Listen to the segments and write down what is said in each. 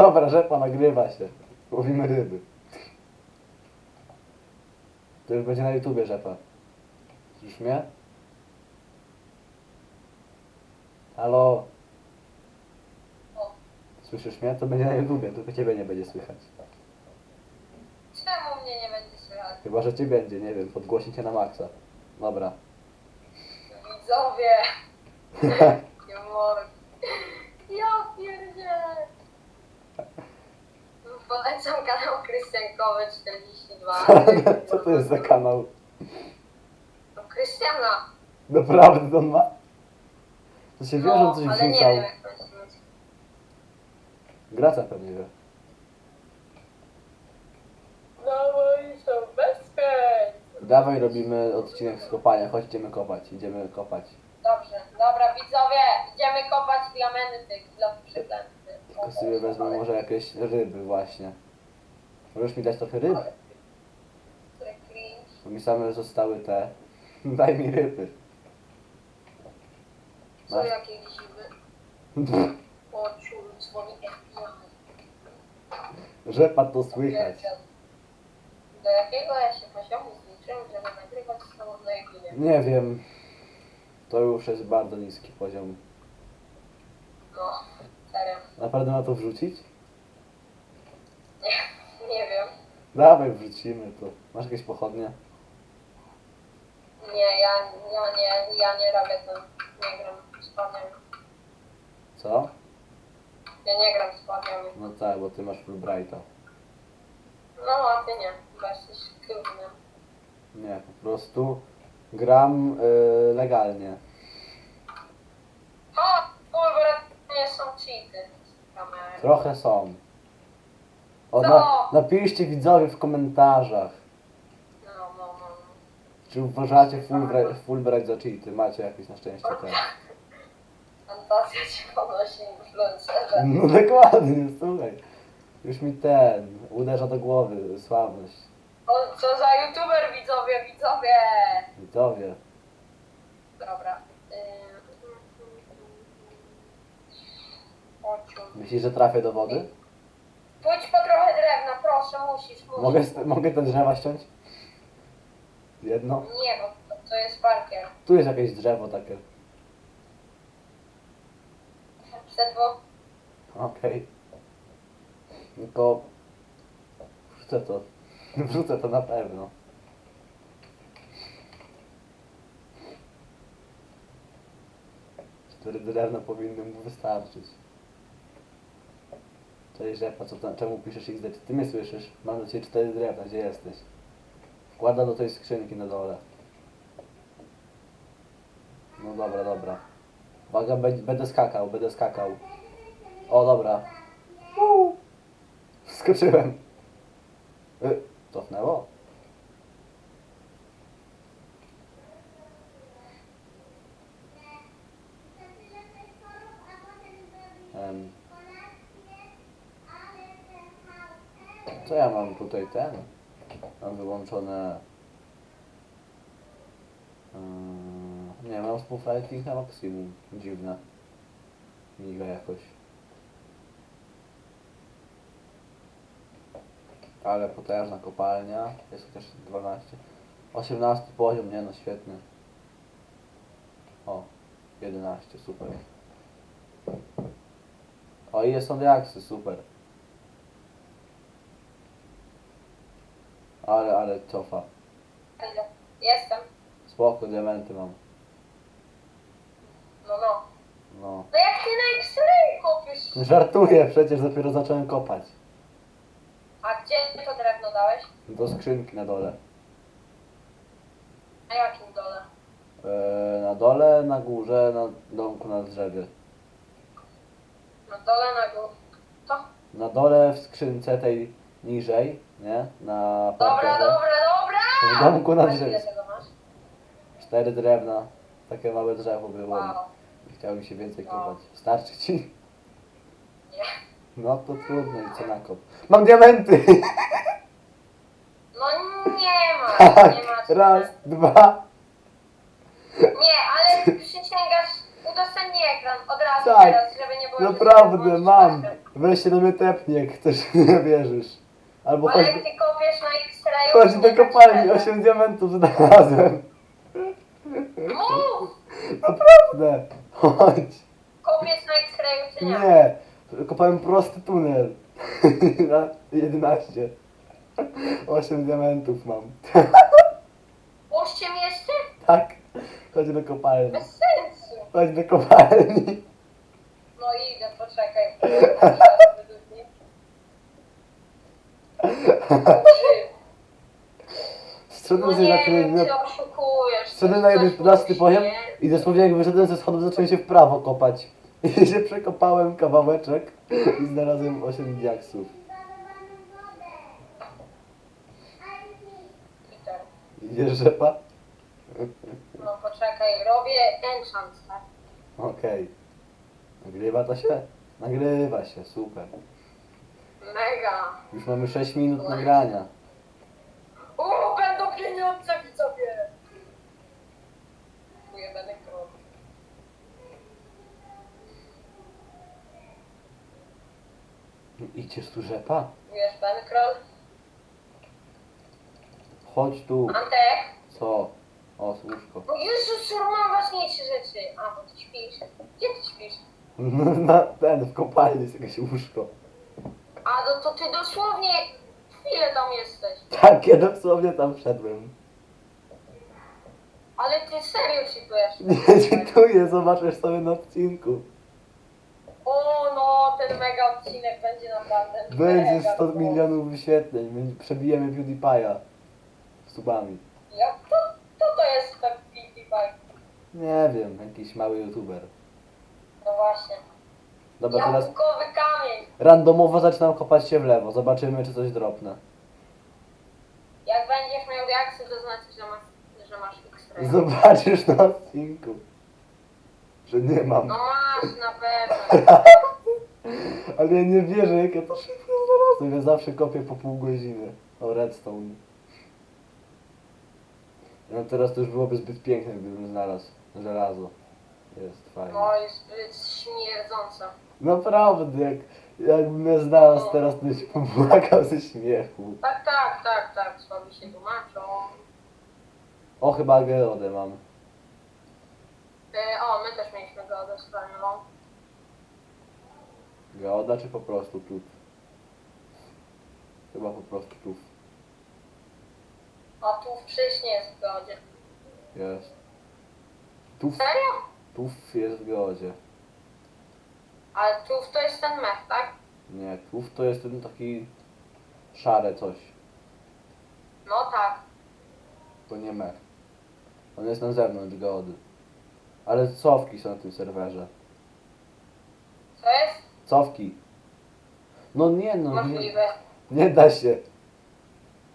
Dobra, rzepa nagrywa się. Łowimy ryby. To już będzie na YouTubie rzepa. Słyszysz mnie? Halo? Słyszysz mnie? To będzie na YouTubie, tylko ciebie nie będzie słychać. czemu mnie nie będzie słychać? Chyba, że cię będzie, nie wiem, podgłosi cię na maksa. Dobra. Widzowie! Nie mogę. Ja pierdzielę. Polecam kanał Krystiankowy 42. Co to jest za kanał? No Krystiana. Naprawdę to on ma? To się wie, że No, coś ale nie wrzucał. wiem jak to jest. Graca pewnie wie. No i są bezpieczni. Dawaj robimy odcinek z kopania, chodź idziemy kopać, idziemy kopać. Dobrze, dobra widzowie, idziemy kopać diamenty, kilo przyklęty. Tylko sobie wezmę może jakieś ryby właśnie. Możesz mi dać trochę ryb? Bo mi same zostały te. Daj mi ryby. Co Masz? jakie dziwy? O ciul, dzwoni FBI. Rzepa to słychać. Do jakiego ja się poziomu zliczyłem, żeby nagrywać z tobą na Eginie? Nie wiem. To już jest bardzo niski poziom. No, serio. Naprawdę ma to wrzucić? Nie, nie wiem. Dawaj wrzucimy to. Masz jakieś pochodnie? Nie, ja, ja nie, ja nie robię to. Nie gram z padniami. Co? Ja nie gram z padniami. No tak, bo ty masz Fulbrighta. No, a ty nie, bo jesteś klubnym. Nie, po prostu gram y, legalnie. O, kurwa, są cheaty. z kamery. Trochę są. O, Co? na, napiszcie widzowie w komentarzach, No, no, no. no. czy uważacie Fulbright, Fulbright za cheaty. Macie jakieś na szczęście te. Fantazja cię ponosi influencerze. No dokładnie, słuchaj. Już mi ten uderza do głowy, sławność. O, co za youtuber, widzowie, widzowie! Widzowie. Dobra. Myślisz, że trafię do wody? Pójdź po trochę drewna, proszę, musisz, musisz. Mogę, mogę te drzewa ściąć? Jedno? Nie, bo to, to jest parkier. Tu jest jakieś drzewo takie. Przedwo... Okej. Tylko wrzucę to. Wrzucę to na pewno. Cztery drewna powinny mu wystarczyć. Cześć rzepa, co tam, czemu piszesz XD? Czy ty mnie słyszysz? Mam do ciebie cztery drewna, gdzie jesteś? Wkłada do tej skrzynki na dole. No dobra, dobra. Uwaga, bę- będę skakał, będę skakał. O, dobra. Skoczyłem. Y, cofnęło? Em. Co ja mam tutaj ten? Mam wyłączone... Ym, nie, mam spooflighting na maksimum. Dziwne. Miga jakoś. Ale potężna kopalnia. Jest chociaż 12. 18 poziom, nie no świetny. O, 11, super. O i jest są diaksy, super. Ale, ale cofa. Jestem. Spoko, diamenty mam. No, no. No. No jak ty na X-ray? Żartuję, przecież dopiero zacząłem kopać. A gdzie to drewno dałeś? Do skrzynki na dole. Na jakim dole? Eee, na dole, na górze, na domku na drzewie. Na dole, na górze. To? Na dole w skrzynce tej niżej, nie? Na Dobra, parterze. dobra, dobra! W domku na ile drzewie. tego masz? Cztery drewna. Takie małe drzewo było. Wow. Chciał mi się więcej Wow. kopać. Starczy ci? Nie. No to trudno i co na kop. Mam diamenty! No nie ma, nie ma. Tak, raz, dwa. Nie, ale przysięgasz udostępnij ekran od razu Tak, teraz, żeby nie było... Naprawdę, mam. Weź się do mnie tepnie, jak chcesz, nie wierzysz. Albo Ale jak ty kopiesz na X-rayu... tak kopalni, szczerze. 8 diamentów znalazłem. Mów! Naprawdę. Chodź. Kopiesz na X-rayu czy nie? Nie. Kopałem prosty tunel. Na 11. 8 diamentów mam. Osiem jeszcze? Tak. Chodź do kopalni. Bez sensu. Chodź do kopalni. No idę, poczekaj. Zszedłem No na nie wiem, ten... czy oszukujesz. Wszedłem coś- na coś 11 poziom musisz, i dosłownie jak wyszedłem ze schodów zacząłem się w prawo kopać. I się przekopałem kawałeczek i znalazłem 8 diaksów. Peter. Idziesz rzepa? No poczekaj, robię enchant, tak? Okej. Nagrywa to się? Nagrywa się, super. Mega. Już mamy 6 minut nagrania. O, będą pieniądze, widzowie! Dziękuję, będę krok. Idziesz tu rzepa? Wiesz, będę krok. Chodź tu. Antek? Co? O, łóżko. No Jezus, mam ważniejsze rzeczy. A, bo ty śpisz. Gdzie ty śpisz? Na ten, w kopalni jest jakieś łóżko. A, no to ty dosłownie chwilę tam jesteś. Tak, ja dosłownie tam wszedłem. Ale ty serio cheatujesz. Nie cytuję, zobaczysz sobie na odcinku. O, no, ten mega odcinek będzie naprawdę Będzie mega 100 cool. milionów wyświetleń, my przebijemy PewDiePie'a z subami. Jak to, to to jest tak PewDiePie? Nie wiem, jakiś mały youtuber. No właśnie. Dobra, teraz Jabłkowy kamień. randomowo zaczynam kopać się w lewo, zobaczymy czy coś dropnę. Jak będziesz miał reakcję, to znaczy, że masz, że masz X-ray. Zobaczysz na odcinku, że nie mam. No masz na pewno. Ale ja nie wierzę, jak ja to szybko znalazłem. Ja zawsze kopię po pół godziny. O, redstone. No teraz to już byłoby zbyt piękne, gdybym znalazł żelazo. Jest fajnie. No jest zbyt śmierdząca. Naprawdę, jak, jakbym ja znalazł teraz, to się popłakał ze śmiechu. Tak, tak, tak, tak, słabi się tłumaczą. O, chyba geodę mam. E, o, my też mieliśmy go odesłaną. Geoda czy po prostu tuf? Chyba po prostu tuf. A tu wcześniej jest w godzie. Jest. Tuf, Serio? tuf jest w geodzie. Ale tu to jest ten mech, tak? Nie, tuf to jest ten taki szare coś. No tak. To nie mech. On jest na zewnątrz geody. Ale cofki są na tym serwerze. Co jest? Cofki. No nie no, nie, Możliwe. nie da się.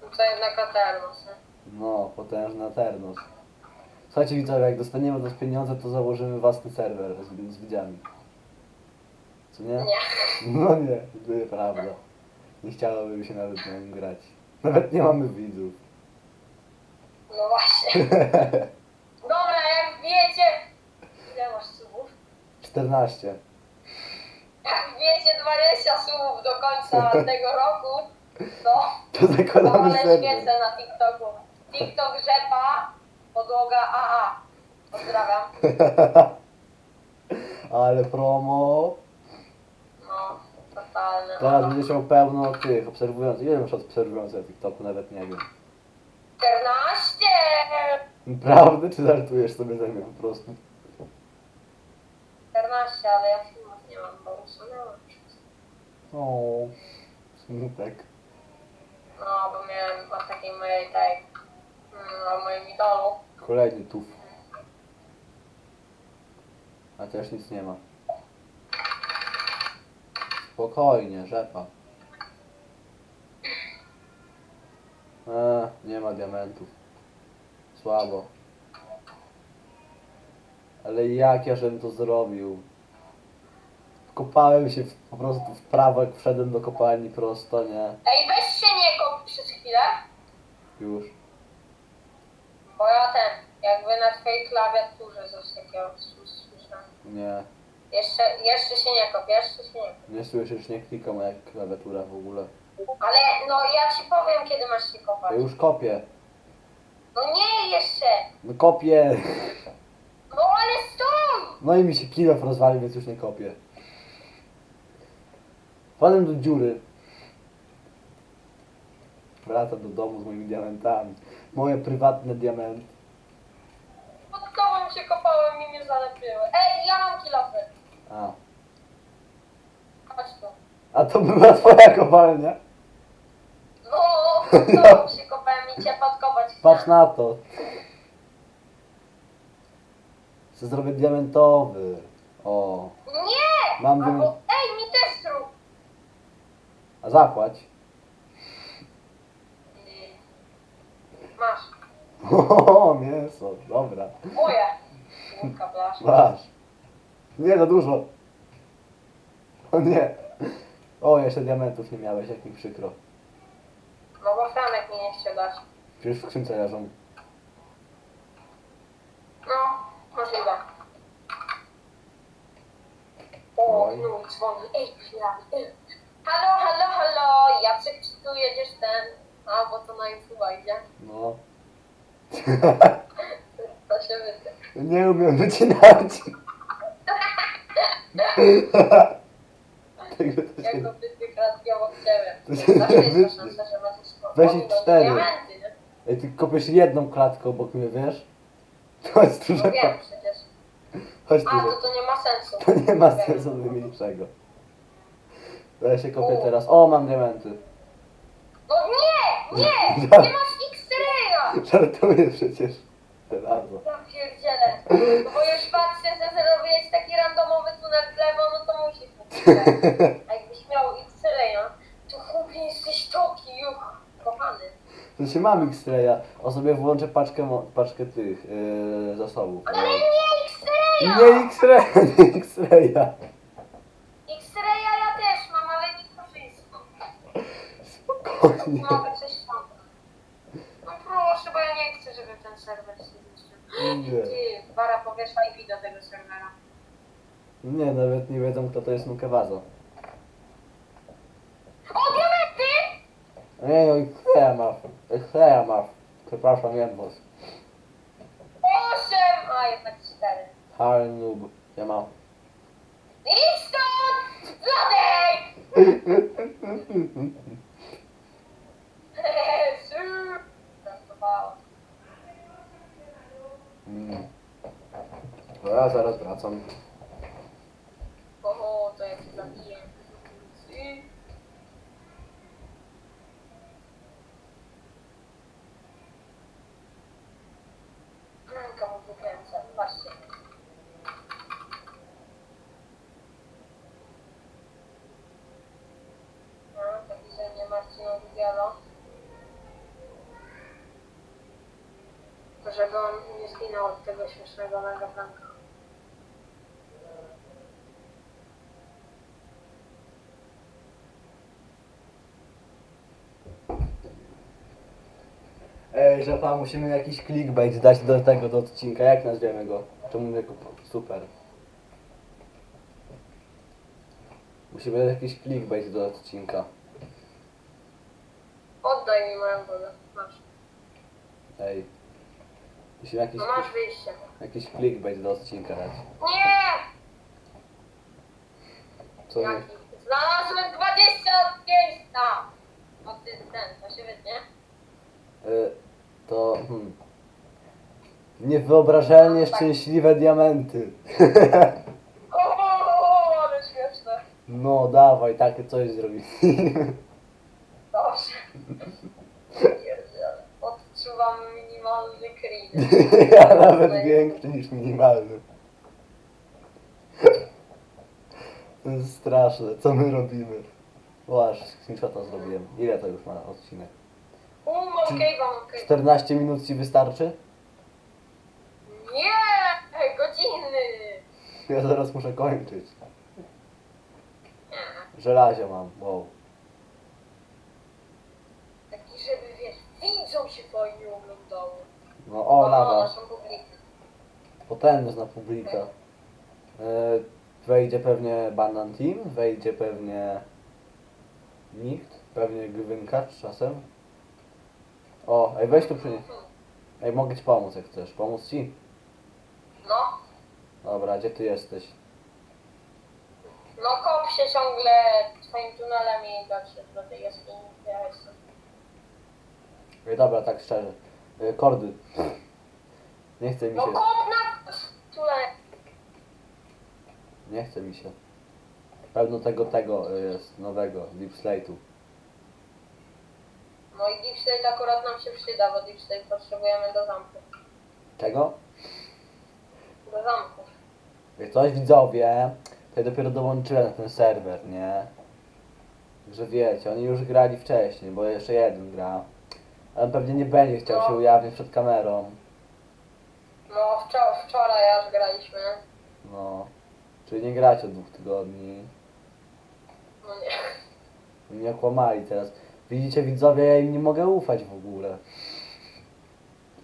To jednak Aternos, nie? No, potężna Ternos. Słuchajcie widzowie, jak dostaniemy te pieniądze, to założymy własny serwer z, z widziami. Co nie? Nie. No nie, to nieprawda. Nie chciałoby się nawet na nim grać. Nawet nie mamy widzów. No właśnie. Dobra, jak wiecie... Ile masz subów? 14. Jak wiecie 20 subów do końca tego roku, to To zakładamy powolę serwer. świecę na TikToku. TikTok rzepa, podłoga AA. Pozdrawiam. Ale promo. No, totalne. Teraz będzie miał pełno tych obserwujących. Ile masz obserwujących na TikToku? Nawet nie wiem. 14! Naprawdę? Czy żartujesz sobie ze mnie po prostu? 14, ale ja filmów nie mam, bo usunęłam wszystko. O, smutek. No, bo miałem o takiej mojej tej, mm, o moim idolu. Kolejny tuf. A też nic nie ma. Spokojnie, rzepa. Eee, nie ma diamentów. Słabo. Ale jak ja żebym to zrobił? Kopałem się w, po prostu w prawo, jak wszedłem do kopalni prosto, nie? Ej, weź się nie kop przez chwilę, Już. bo ja ten, jakby na twojej klawiaturze coś takiego słyszałem. Nie. Jeszcze, jeszcze się nie kop, jeszcze się nie kop. Nie słyszysz, nie klikam jak klawiatura w ogóle. Ale no ja ci powiem kiedy masz się kopać. Ja już kopię. No nie jeszcze! No kopię! No ale stój! No i mi się kilof rozwalił, więc już nie kopię. Wpadłem do dziury. Wracam do domu z moimi diamentami. Moje prywatne diamenty. Pod tobą się kopałem i mnie zalepiły. Ej, ja mam kilofy. A. Chodź tu. A to była twoja kopalnia? No, pod tobą się kopałem i cię podkopać Patrz na to. Chcę zrobię diamentowy. O. Nie! Mam Albo, diament. ej, mi też zrób. A zapłać. Masz. O, mięso. Dobra. Moje. Łódka blasz. Masz. Nie, za dużo. O nie. O, jeszcze diamentów nie miałeś, jak mi przykro. No bo Franek mi nie chciał dać. Przecież w skrzynce leżą. No, możliwe. O, Oj. no dzwoni. Ej, chwila. Ej. Halo, halo, halo. Jacek, czy tu jedziesz ten? A, bo to na YouTube idzie. No. To się wyjdzie. Nie umiem wycinać. Tego to się... Jako byty kratki obok ciebie. To Zawsze jest szansa, że możesz Weź ich cztery. diamenty, nie? Ej, ty kopiesz jedną klatkę obok mnie, wiesz? Chodź tu, No wiem przecież. Chodź A, to to nie ma sensu. To nie ma Wiem. sensu najmniejszego. To ja się kopię U. teraz. O, mam diamenty. No nie, nie! Ja- Nie masz X-raya! Żartuję przecież. Bardzo. Ja pierdzielę. No bo już patrzę, że zrobiłeś A jakbyś miał X-raya, to chłopie jesteś toki, juch, kochany. Się mam X-raya. O sobie włączę paczkę, mo- paczkę tych yy, zasobów. Ale nie X-raya! Nie X-raya, nie X-raya. X-raya ja też mam, ale nie to wszystko. Spokojnie. Mogę coś tam. No proszę, bo ja nie chcę, żeby ten serwer się zniszczył. Nie. Ty, Bara powiesz IP do tego serwera. Nie, nawet nie wiedzą kto to jest Nukewazo. O, diamenty! Nie no, X-raya ma. X-raya ma. Przepraszam, Jedwos. Osiem! A, jednak cztery. Harry noob. Ja mam. Idź stąd! Zladej! Jezu! Żartowałam. Mm. Ja zaraz wracam. Oho, to jak się zabiję. I- Ręka mu wykręca, patrzcie. No, to widzę mnie Marcinowi Bialo. Żeby on nie zginął od tego śmiesznego mega planka. Ej, żapa, musimy jakiś clickbait dać do tego, do odcinka. Jak nazwiemy go? Czemu nie kup- Super. Musimy jakiś clickbait do odcinka. Oddaj mi moją wodę. Masz. Ej. Musimy jakiś, No masz wyjście. jakiś clickbait do odcinka dać. Nie! Co nie? Jaki? Znalazłem 25 tam! O ty ten, to się wytnie? Y, to... Hmm. Niewyobrażalnie No, tak. szczęśliwe diamenty. O, ale śmieszne. No dawaj, takie coś zrobimy. Dobrze. Pierdziele. Odczuwam minimalny cringe. ja nawet większy niż minimalny. To jest straszne, co my robimy. O, aż screenshota zrobiłem. Ile to już ma odcinek? U, mam cave'a, mam cave'a. 14 minut ci wystarczy? Nie! Godziny! Ja zaraz muszę kończyć. Żelazie mam, wow. Taki, żeby wiesz, widzą się fajnie oglądało. No o, lawa. naszą publikę. Potężna publika. E, wejdzie pewnie Bandan Team, wejdzie pewnie nikt, pewnie Gwynka czasem. O, ej weź tu przynieś. Ej, mogę ci pomóc jak chcesz. Pomóc ci? No, Dobra, gdzie ty jesteś? no kop się ciągle twoim tunelem i dotrzeć do tej jaskini, gdzie ja jestem. Ej, dobra, tak szczerze. E, kordy. Nie chce mi No się. kop na tunel. Nie chce mi się. Pełno tego, tego jest, nowego, Deep Slate'u. No i Deep State akurat nam się przyda, bo Deep State potrzebujemy do zamku. Czego? Do zamku. Jak coś widzowie, ja dopiero dołączyłem na ten serwer, nie? Także wiecie, oni już grali wcześniej, bo jeszcze jeden gra. Ale pewnie nie będzie chciał się No. ujawnić przed kamerą. No wczor- wczoraj aż graliśmy. No. Czyli nie gracie od dwóch tygodni. No nie. Nie okłamali teraz. Widzicie widzowie, ja im nie mogę ufać w ogóle.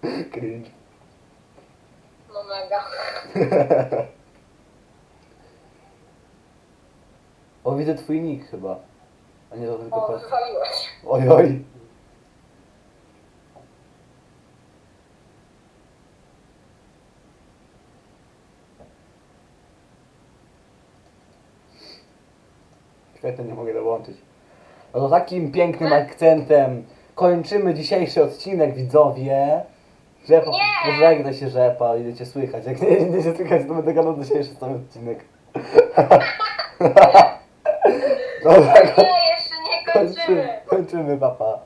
Cringe. No mega. O, widzę twój nick chyba. A nie to tylko O, wywaliłeś. Oj, oj. Świetnie, nie mogę dołączyć. No to takim pięknym akcentem kończymy dzisiejszy odcinek, widzowie. Rzepa, Nie! pożegna się Rzepa, idziecie słychać. Jak nie idziecie słychać, to będę gadał dzisiejszy cały odcinek. Dobra, Nie, jeszcze nie kończymy, kończymy, papa.